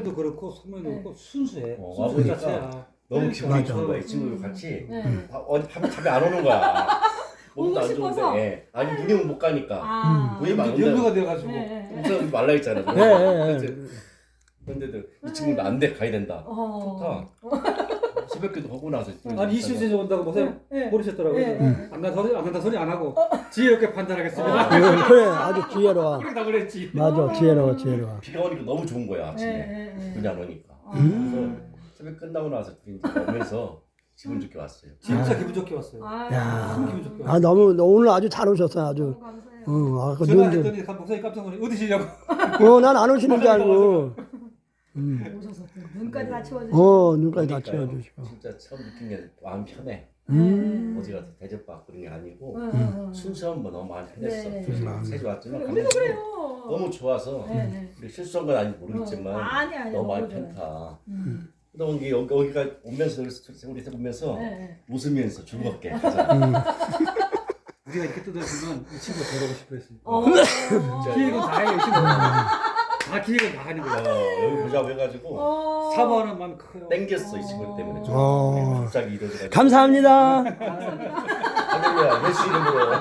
도 그렇고 소문도 네. 그렇고 순수해. 어, 순수 와보니까 자체야. 너무 그러니까. 기분이 맞아. 좋은 거야 이 친구들 같이 네. 아, 어디 밤에 잠이 안 오는 거야 몸도 오고 안 싶어서? 좋은데 예. 아니 눈이 못 가니까 아. 우리 막 연구가 돼가지고. 네, 네. 웃어 말라 했잖아 예. 그런데도 이 친구는 안돼 가야 된다 어. 좋다 새벽기도 하고 나서 아니 이수진 온다고 목사님 네. 모르셨더라고요. 네, 네. 안 간다 소리 안 간다 소리 안 하고 지혜롭게 판단하겠습니다. 예, 그래 아주 지혜로워. 그렇게 다 그랬지. 맞아 지혜로워 지혜로워. 비가 오니까 너무 좋은 거야 아침에 네, 네, 눈이 안 오니까 어. 그래서 새벽 끝나고 나서 이제 오면서 기분 좋게 왔어요 진짜 기분 좋게 왔어요. 아, 야. 너무 기분 좋게 아 왔어요. 너무 오늘 아주 잘 오셨어 아주. 너무 감사해요. 응, 아, 그 전화 눈, 했더니 목사님 깜짝 놀래 어디시냐고. 어, 난 안 오시는 줄 알고. 음. 오셔서 또 눈까지 다 치워주시고. 어, 눈까지 다 그러니까요. 채워주시고. 진짜 처음 느낀 게 마음 편해 음. 어디 가서 대접받고 그런 게 아니고 응, 응, 응. 순수한 거 너무 많이 편했어 네. 음. 새주 왔지만 우리도 가면서 그래요. 너무 좋아서 네, 네. 우리 실수한 건 아닌지 어, 모르겠지만 아니 아니 너무 많이 좋아요. 편타 음. 그다음 여기 여기- 여기가 오면서 우리 보면서 네, 네. 웃으면서 즐겁게 가자. 우리가 이렇게 뜯어주면 이 친구가 데려오고 싶어 했어요. 어. 기획은 다 해요, 이 친구가. 다 기획은 다 하는 거야. 어, 여기 보자고 해가지고 어. 사모하는 마음이 커요. 땡겼어 이 친구 때문에 좀 어. 갑자기 이러져가지고 감사합니다. 할렐루야 예수 이름으로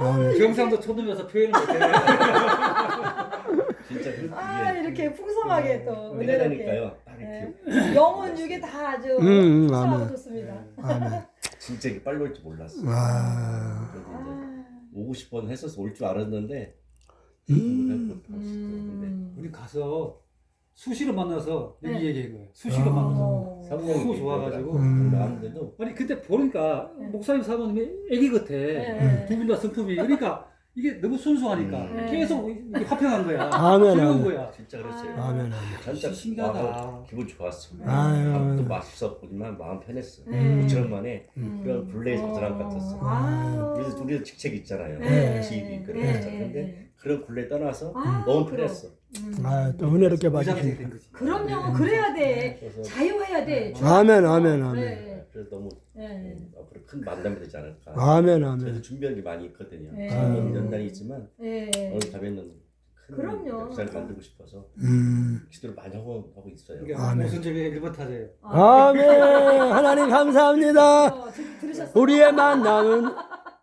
아, 경상도 초등에서 표현을 못해. 진짜 그- 아 이게 이렇게 풍성하게 또 은혜라니까요 은혜롭게 딱 네. 이렇게 영혼 육에 다 아주 음, 음, 풍성하고 아멘. 좋습니다. 아멘. 진짜 이게 빨리 올 줄 몰랐어 아. 그래서 이제 아. 오고 싶어는 했어서 올 줄 알았는데 음. 근데 음. 우리 가서 수시로 만나서 여기 네. 얘기한 거예요. 수시로 아. 만나서. 너무 좋아가지고. 음. 나왔는데도 아니 그때 보니까 네. 목사님 사모님이 애기 같아. 네. 두분 다 성품이. 그러니까 이게 너무 순수하니까 음. 계속 이게 화평한 거야. 아멘, 즐거운 아멘. 거야. 진짜 그랬어요 아멘, 아멘. 진짜 신기하다. 와, 기분 좋았어 아유. 밥도 맛있었지만 마음 편했어 네. 9천 만에 음. 그런 굴레에서 사람 같았어 아. 우리도 우리도 직책 있잖아요 네. 지입이 그런 네. 거 있잖아 근데 그런 굴레 떠나서 아, 너무 그럼. 편했어 음. 아, 또 은혜롭게. 거지. 그럼요. 그래야 돼. 그래서 자유해야 돼. 아멘, 아멘, 아멘. 네. 그래서 너무 네. 음, 앞으로 큰 만남이 되지 않을까 아멘, 저희도 아멘. 준비한 게 많이 있거든요 네. 지금 연단이 있지만 네. 오늘 가면은 큰 그럼요. 역사를 만들고 싶어서 음. 기도를 많이 하고 하고 있어요 아멘. 모순적인 일본 타자예요. 아멘. 하나님 감사합니다. 어, 들- 들으셨어요? 우리의 만남은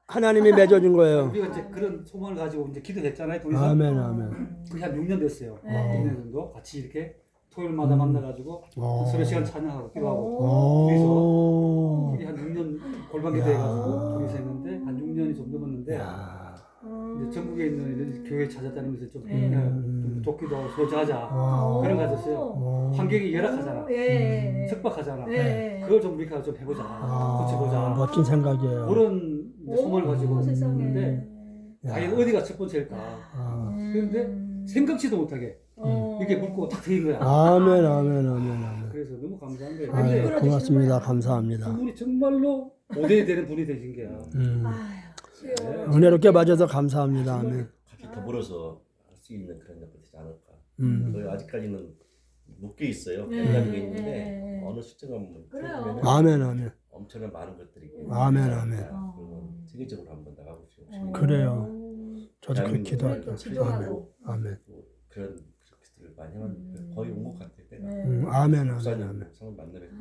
하나님이 맺어준 거예요. 우리가 이제 그런 소망을 가지고 이제 기도했잖아요. 둘이서. 아멘, 아멘. 그게 한 6년 됐어요. 네. 6년 정도 같이 이렇게 토요일마다 만나가지고 어. 서로 시간 찬양하고 기도하고 오. 그게 한 6년 골반 기도해가지고 둘이서 했는데 한 6년이 좀 넘었는데 야. 음. 이제 전국에 있는 이런 교회 찾아다니면서 좀, 네. 예, 좀 돕기도 하고 어. 그런 거 가졌어요. 어. 환경이 열악하잖아. 예. 척박하잖아. 네. 그걸 좀 우리가 좀 해보자. 아, 고쳐보자. 멋진 생각이에요. 그런 소망을 가지고. 있는데 과연 어디가 첫 번째일까? 아. 그런데 생각지도 못하게 어. 이렇게 묻고 딱 트인 거야. 아멘, 아멘, 아멘, 아멘. 그래서 너무 감사한 거예요. 아니, 근데 이끌어 고맙습니다. 감사합니다. 두 분이 정말로 오대에 되는 분이 되신 거야. 음. 주여. 은혜롭게 봐줘서 감사합니다. 아멘. 같이 더불어서 할 수 있는 그런 역할이 되지 않을까 음. 저희 아직까지는 묶여 있어요 네, 연단이 네, 있는데 네. 어느 시점에 그래요. 아멘, 아멘. 엄청난 많은 것들이 아멘, 아멘. 그리고 세계적으로 한번 나가고 싶습니다. 어. 그래요. 저도 그 대한민국 기도할게요. 기도하고. 아멘. 아멘. 뭐 그런 많이 하면 음. 거의 온 것 같아요. 때가. 네. 음, 아멘, 아멘, 목사님 아멘. 상을 만나 뵙고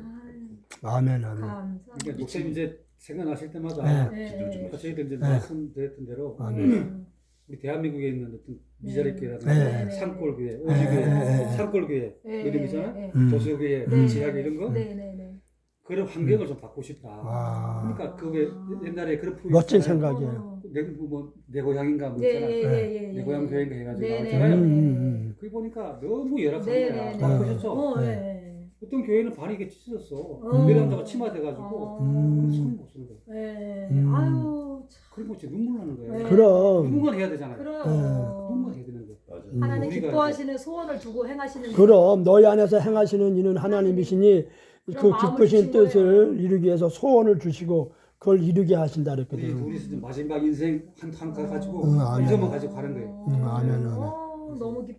아멘, 아멘. 감사. 그러니까 목사님 이제 생각나실 때마다 네. 기도 좀 아까 저희들 이제 네. 말씀드렸던 대로 아멘. 음. 우리 대한민국에 있는 어떤 미자리 네. 교회라든가 네. 산골교회, 네. 오지교회, 산골교회 네. 이름이잖아. 네. 음. 도서교회, 네. 지하교 이런 거 네, 네, 네. 그런 환경을 좀 바꾸고 싶다. 아, 그러니까 그왜 옛날에 그런 프로젝트 멋진 있잖아요. 생각이에요. 내, 뭐, 내 고향인가 뭐 네, 있잖아. 예, 예, 예, 내 예. 고향 교회인가 해가지고 네, 네, 음, 나왔잖아요. 네. 음, 그게 보니까 너무 열악한 네, 거야. 네, 막 네. 보셨죠? 어, 네. 네. 어떤 교회는 발이 이게 찢어졌어. 어. 내려앉아가 치마 돼가지고 어. 음. 손을 못 쓰는 거야. 네. 음. 아유, 참. 그리고 진짜 눈물 나는 거야. 네. 그럼. 누군가 해야 되잖아요. 그럼. 누군가 해야 되는 거야. 맞아. 음. 하나님 우리가 기뻐하시는 소원을 두고 행하시는 그럼 너희 안에서 행하시는 이는 하나님이시니 그 그런 마음을 기쁘신 주신. 뜻을 이루기 위해서 소원을 주시고 그걸 이루게 하신다 우리 그랬거든. 둘이서 이제 마지막 인생 한한가 가지고 응, 아멘. 이점만 가지고 가는 거예요. 음, 아멘, 아멘.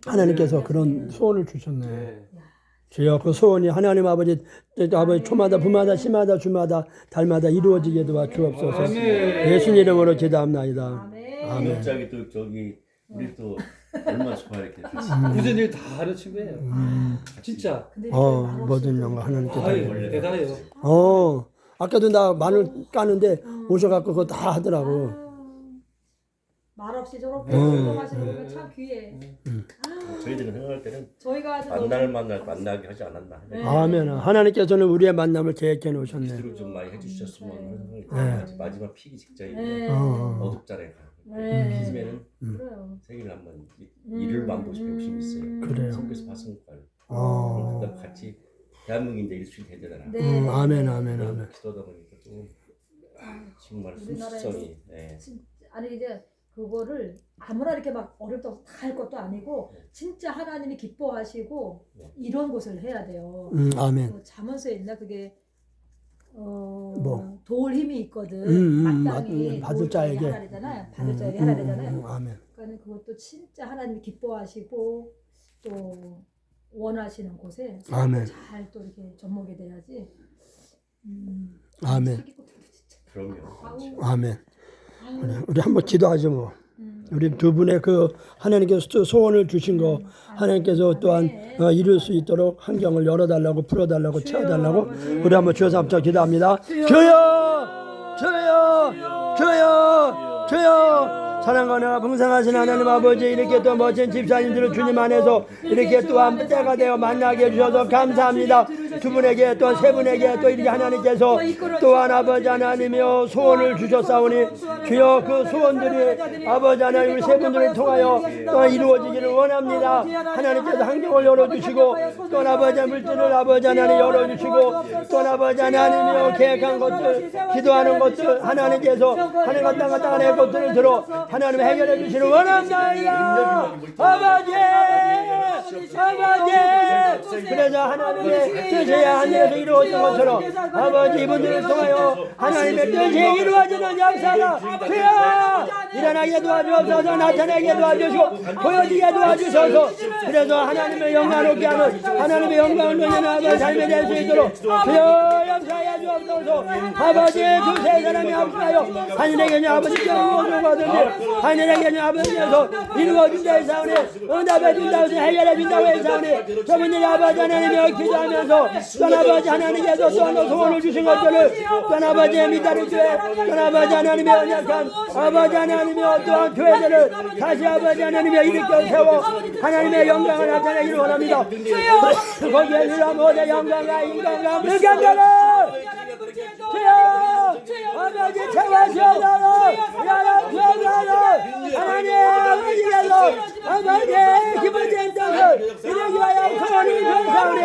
하나님께서 그런 소원을 주셨네. 네. 주여 그 소원이 하나님 아버지 아버지 초마다 부마다 시마다 주마다 달마다 이루어지게 도와 주옵소서. 아멘. 예수 이름으로 기도합나이다. 아멘. 아멘. 갑자기 또 저기 우리 또 얼마나 좋아 이렇게 같이 무슨 일 다 하는 친구예요. 음. 진짜. 어, 모든 영광 하나님께 아유, 대단해요. 어, 아까도 나 마늘 까는데 오셔갖고 그거 다 하더라고. 아, 말 없이 저렇게 음. 행동하시는 거면 참 귀해. 아, 저희들은 생각할 때는 저희가 아주 만날 만날 만나게 하지 않았나 네. 아멘. 하나님께서는 우리의 만남을 계획해 놓으셨네. 기술을 좀 많이 해주셨으면 하는 생각이 네. 들어요. 마지막 피기 직전인데 네. 어. 어둡잖아요. 네. 피즘에는 그래요. 세계를 한번 이- 음. 일을 만보고 싶은 욕심이 있어요. 그래요. 성교에서 봤으니까요. 어. 그다음 같이 대한민국인데 일수이 되잖아. 네. 음, 아멘, 아멘, 아멘. 기도하다 보니까 좀 정말 우리나라에서 순수성이 예. 진- 아니 이제 그거를 아무나 이렇게 막 어렵다고 다 할 것도 아니고 진짜 하나님이 기뻐하시고 네. 이런 곳을 해야 돼요. 음, 아멘. 그 잠언서에 있나 그게 어, 뭐? 도울 힘이 있거든. 음, 음, 마땅히 맞- 받을 도울 자에게. 하라 그러잖아요. 받을 음, 자에게 음, 하라 음, 그러잖아요. 음, 아멘. 그러니까 그것도 진짜 하나님이 기뻐하시고 또 원하시는 곳에 아멘. 잘 또 이렇게 접목이 돼야지. 음, 아멘. 진짜. 그럼요. 아우, 아멘. 우리 한번 기도하죠 뭐. 음. 우리 두 분의 그 하나님께서 또 소원을 주신 거 하나님께서 또한 어, 이룰 수 있도록 환경을 열어달라고 풀어달라고 채워달라고 우리 한번 주여서 한번 기도합니다. 주여, 주여, 주여, 주여. 사랑과 은혜가 풍성하신 하나님 아버지 이렇게 또 멋진 집사님들을 주님 안에서 이렇게 또한 때가 되어 만나게 해주셔서 감사합니다. 두 분에게 또 세 분에게 또 이렇게 하나님께서 또한 아버지 하나님이여 소원을 주셨사오니 주여 그 소원들이 아버지 하나님 우리 세 분들을 통하여 또한 이루어지기를 원합니다. 하나님께서 환경을 열어주시고 또한 아버지 물질을 아버지 하나님 열어주시고 또한 아버지 하나님이여 계획한 것들 기도하는 것들 하나님께서 하늘과 땅과 땅 안의 것들을 들어 하나님 해결해 주시는 원합니다. 아버지 아버지 그래서 하나님의 뜻이야 하늘에서 이루어진 것처럼 아버지 이분들을 통하여 하나님의 뜻이 이루어지는 역사가 되어 일어나게 도와주옵소서 나타나게 도와주시고 보여지게 도와주셔서 그래서 하나님의 영광을 얻게 하는 하나님의 영광을 누리는 아버지 삶이 될 수 있도록 주옵소서 아버지 두세 사람이 합시하여 하늘에 계신 아버지께 응원을 받으니 하늘에 계신 아버지께서 이루어준다 해사오니 응답해 준다고 해결해 준다고 해사오니 저분들이 아버지 하나님을 기도하면서 또 아버지 하나님께서 또 소원을 주신 것들을 또 아버지의 미달을 주에 또 아버지 하나님의 언약한 아버지 하나님의 어떠한 교회들을 다시 아버지 하나님의 일으켜 세워 하나님의 영광을 나타내기를 원합니다. 거기에 이런 모든 영광과 인간과 주여 아버지 채워주옵소서 여러 주옵소서 하나님 아버지께서 아버지 기쁘신 뜻을 이루기 위하여 소원을 주사오니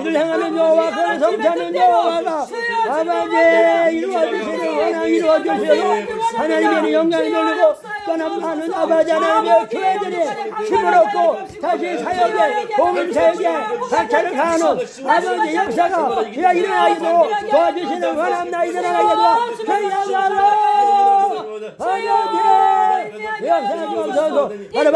이를 행하는 여호와 그를 성취하는 여호와가 아버지 이루어주시는 원한 이루어주시고 하나님의 영광을 돌리고 떠나가는 아버지 하나님의 교회들이 힘을 얻고 다시 사역에 복음 사역에 박차를 가하는 아버지 역사가 그가 일어나기도 도와주시는 원합니다 도와 저희야말로 아버지 역사 주옵소서 바라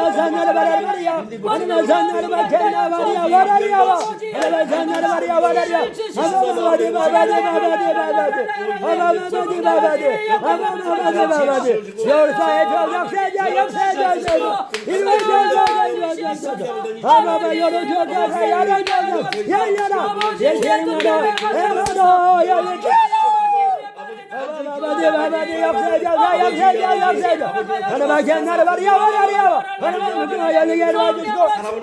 바산 나라바리야 와라리야 와라리 바라바산 나라바리야 와라 바라바산 나라바리야 바라바리야리야리야리야리야 바라바산 나라바리야리 야 역사 변화가 역사 변화가 계획하는 것들 하나님께서 손을 주셨사오니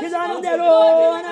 그 손을 줄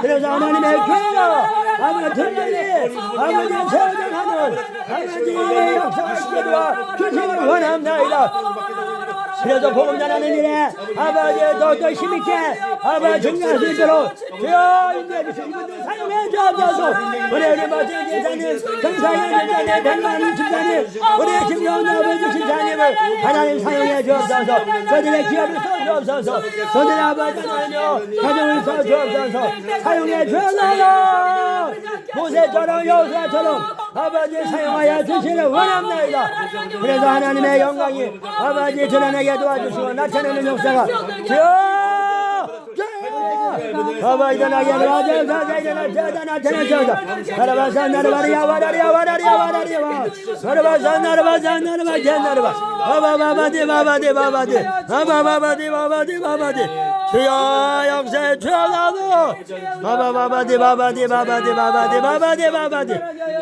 그래서 하나님의 교회가 아버지 든든히 아버지 세워져가는 아버지의 역사하시게 도와 주시기를 원합나이다 그래서 복음 전하는 일에 아버지 더더 힘있게 아버지 증명할 수 있도록 주여 인도해 주시고 이분들 사용해 주옵소서. 우리 우리 모든 제사님 정사님 제사님 백만 집사님 우리 김경훈 아버지 집사님을 하나님 사용해 주옵소서. 저들의 기업을 써 주옵소서. 저들의 아버지 하나님요 가정을 써 주옵소서. 사용해 주옵소서. 모세처럼 여호수아처럼 아버지 사용하여 주시를 원합나이다 그래서 하나님의 영광이 아버지 드러내게 도와주시고 나타내는 역사가 주여 주여 아버지 나게 도와 나라바사 나라바사 나라바 바바바바디 바바디 바바디 바바디 바바디 주여 역사에 주여 나도 바바바바디 바바디 바바디 바바디 바바디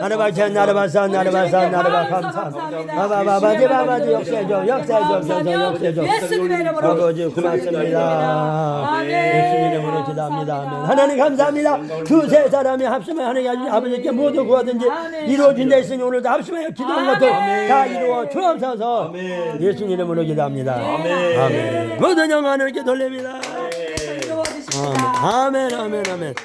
바바디 나라바사 나라바사 나라바사 나라바 감사합니다 바바바바디 바바디 역사에 좀 역사에 좀 역사에 좀 역사에 좀 아버지 고맙습니다. 예수 이름으로 기도합니다. 아멘. 하나님 감사합니다. 두세 사람이 합심하여 하나님 아버지께 모두 구하든지 이루어진 데 있으니 오늘도 합심하여 기도한 것도 다 이루어 주옵소서. 예수 이름으로 기도합니다. 아멘. 모든 영광을 이렇게 돌립니다. 이루어지십니다. 아멘 아멘 아멘.